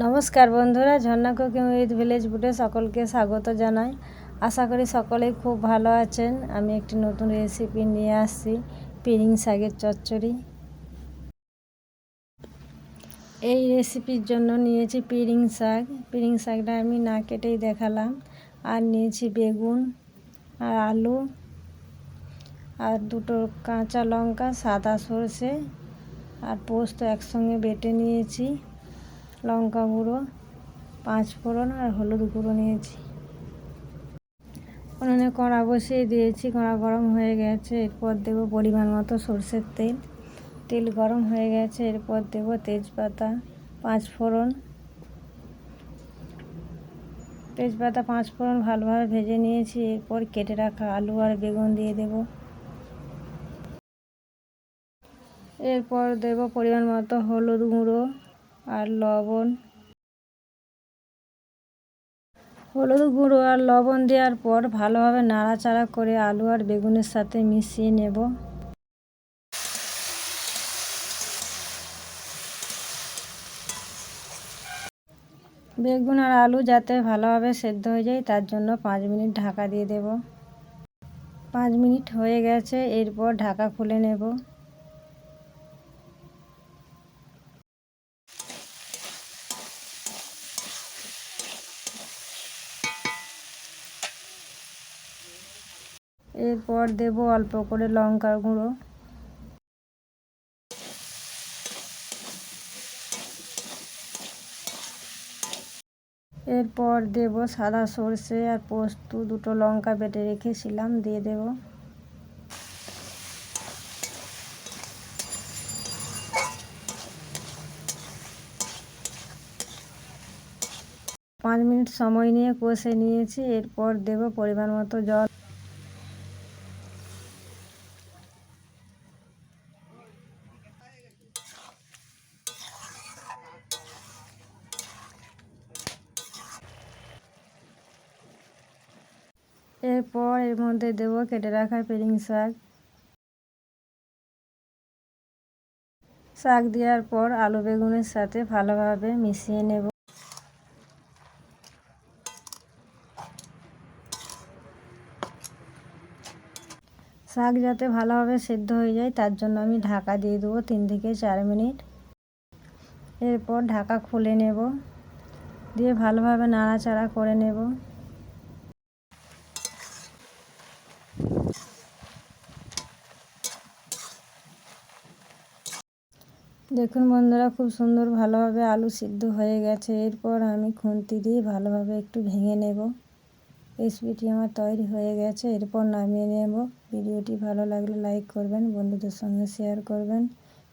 নমস্কার বন্ধুরা, ঝর্ণা cooking with village ফুডে সকলকে স্বাগত জানাই। আশা করি সকলেই খুব ভালো আছেন। আমি একটি নতুন রেসিপি নিয়ে আসছি, পিরিং শাকের চচ্চড়ি। এই রেসিপির জন্য নিয়েছি পিরিং শাক। পিরিং শাকটা আমি না কেটেই দেখালাম। আর নিয়েছি বেগুন, আর আলু, আর দুটো কাঁচা লঙ্কা, সাদা সর্ষে, আর পোস্ত একসঙ্গে বেটে নিয়েছি। লঙ্কা গুঁড়ো, পাঁচ ফোড়ন আর হলুদ গুঁড়ো নিয়েছি। উনুনে কড়া বসিয়ে দিয়েছি, কড়া গরম হয়ে গেছে। এরপর দেব পরিমাণ মতো সর্ষের তেল। তেল গরম হয়ে গেছে, এরপর দেব তেজপাতা, পাঁচ ফোড়ন। তেজপাতা, পাঁচ ফোড়ন ভালোভাবে ভেজে নিয়েছি। এরপর কেটে রাখা আলু আর বেগুন দিয়ে দেব। এরপর দেব পরিমাণ মতো হলুদ গুঁড়ো আর লবণ। হলুদ গুঁড়ো আর লবণ দেওয়ার পর ভালোভাবে নাড়াচাড়া করে আলু আর বেগুনের সাথে মিশিয়ে নেব। বেগুন আর আলু যাতে ভালোভাবে সেদ্ধ হয়ে যায়, তার জন্য পাঁচ মিনিট ঢাকা দিয়ে দেব। পাঁচ মিনিট হয়ে গেছে, এরপর ঢাকা খুলে নেব। এরপর দেব অল্প করে লঙ্কার গুঁড়ো। এরপর দেব সাদা সর্ষে আর পোস্ত, দুটো লঙ্কা বেটে রেখেছিলাম, দিয়ে দেব। পাঁচ মিনিট সময় নিয়ে কষে নিয়েছি, এরপর দেব পরিমাণ মতো জল। এরপর এর মধ্যে দেবো কেটে রাখা পেরিং শাক। শাক দেওয়ার পর আলু বেগুনের সাথে ভালোভাবে মিশিয়ে নেব। শাক যাতে ভালোভাবে সেদ্ধ হয়ে যায়, তার জন্য আমি ঢাকা দিয়ে দেবো তিন থেকে চার মিনিট। এরপর ঢাকা খুলে নেব। দিয়ে ভালোভাবে নাড়াচাড়া করে নেব। দেখুন বন্ধুরা, খুব সুন্দর ভালোভাবে আলু সিদ্ধ হয়ে গেছে। এরপর আমি খুন্তি দিয়ে ভালোভাবে একটু ভেঙে নেব। রেসিপিটি আমার তৈরি হয়ে গেছে। এরপর নামিয়ে নেব। ভিডিওটি ভালো লাগলে লাইক করবেন, বন্ধুদের সঙ্গে শেয়ার করবেন।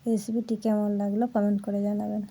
রেসিপিটি কেমন লাগল কমেন্ট করে জানাবেন।